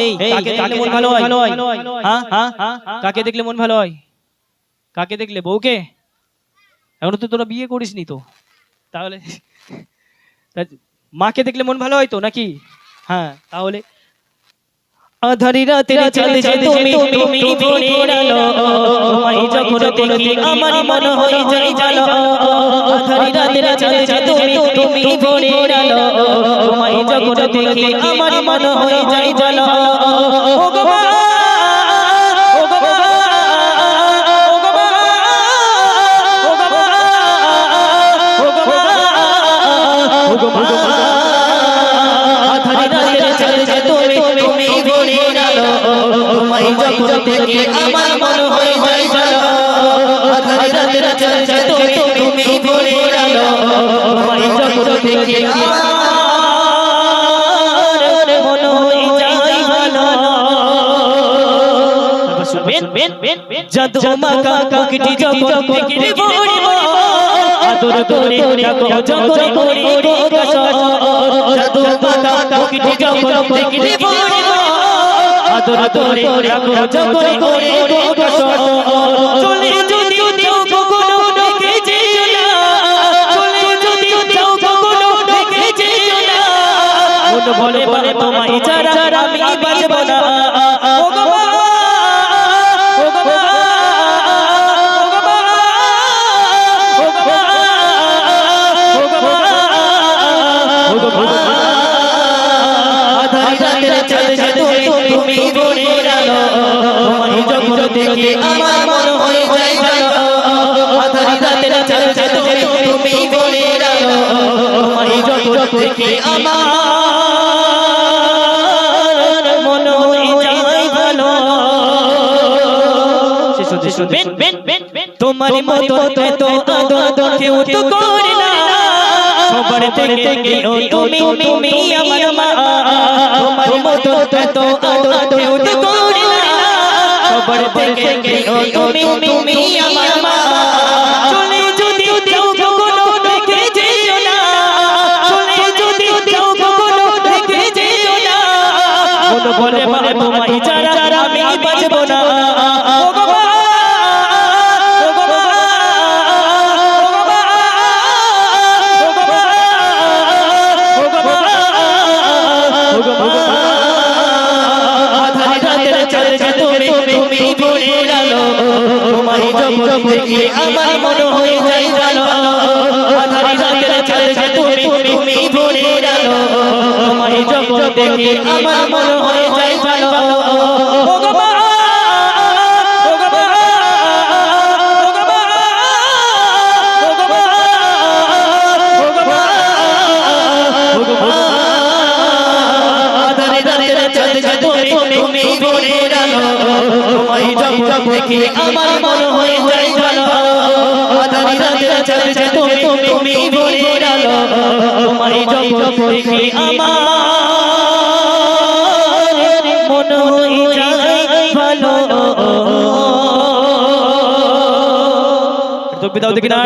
এই কাকে দেখলে মন ভালো হয়? হ্যাঁ? হ্যাঁ কাকে দেখলে মন ভালো হয়? কাকে দেখলে? বউকে? এখনও তো তোরা বিয়ে করিসনি তো। তাহলে মাকে দেখলে মন ভালো হয় তো নাকি? হ্যাঁ তাহলে আধারি রাতের চাঁদে যে তুমি তুমি ভোরের আলো। তোমায় যখন দেখি আমার মন হয়ে যায় জানো আধারি রাতের চাঁদে যে তুমি তুমি ভোরের আলো। যখন দেখি আমার মন হয়ে যায় জানো ও গো মা, ও গো মা, ও গো মা, ও গো মা, ও গো মা, ও গো মা। জাদু মাকা কাকটি যখন দেখি ভোরে আদর করে ডাকো যখন করে গোকাশ জাদু মাকা কাকটি যখন দেখি ভোরে আদর করে ডাকো যখন করে গোকাশ চলে যদি যাও কখনো দেখে যেও না চলে যদি যাও কখনো দেখে যেও না মন বলে বলে তোমায় যারা আমি বাজব না ও গো দেখি আমার মন হয়ে যায় ভালো। আধার রাতের চাঁদ যে তুমি, তুমি ভোরের আলো। তোমায় যখন দেখি আমার মন হয়ে যায় ভালো। তোমার মতো তো আদর কেউ তো করে না সবার থেকে গেও তুমি তুমি আমার মা তোমার মতো তো আদর কেউ তো সবার থেকে গেও তুমি তুমি আমার মা। চলে যদি যাও কখনো দেখে যেও না চলে যদি কখনো দেখে যেও না। বলে বলে তোমায় যারা আমি বাজব না। আমার মন হয়ে হয়ে যায় যখন দেখি আমার মন হয়ে যায় ভালো। আধারে রাতের চাঁদ তুমি, তুমি ভোরের আলো। তোমায় যখন দেখি আমার মন হয়ে যায় ভালো। তো বিদাও দেখি না